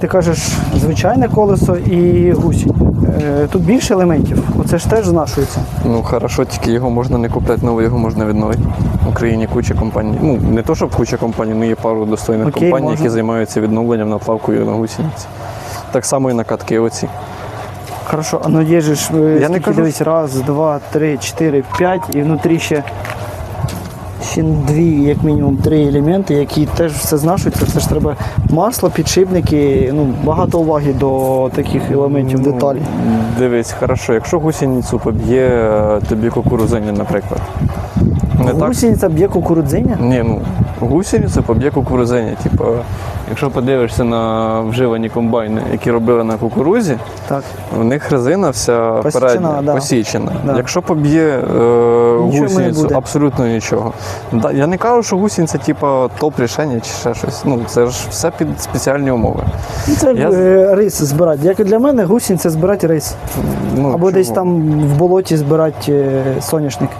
Ти кажеш звичайне колесо і гусінь. Е, Тут більше елементів. Оце ж теж знашується. Ну хорошо, тільки його можна не купляти новий, його можна відновити. В Україні куча компаній. Ну не то, щоб куча компаній, але є пару достойних Окей, компаній, можна. які займаються відновленням наплавкою на гусениці. Так само і накатки оці. Хорошо, а ну є ж е, Я не кажу, дивись, раз, два, три, чотири, п'ять, і внутрі ще, ще дві, як мінімум, три елементи, які теж все знашуються. Це ж треба масло, підшипники, ну, багато уваги до таких елементів, Ну. Дивись, хорошо, якщо гусеницю поб'є е, тобі кукурузині, наприклад. Не? Гусениця б'є кукурудзиня? Ні, ну гусеницю поб'є кукурузиня. Типу, якщо подивишся на вживані комбайни, які робили на кукурузі, Так. У них резина вся Посічена, передня да. посічена. Да. Якщо поб'є е, гусеницю, абсолютно нічого. Да, я не кажу, що гусениця типа топ-рішення чи ще щось. Ну це ж все під спеціальні умови. Ну, Це Я- е, рис збирати. Як і для мене, гусінь це збирати рис. Ну, Або чого? десь там в болоті збирати е, соняшник.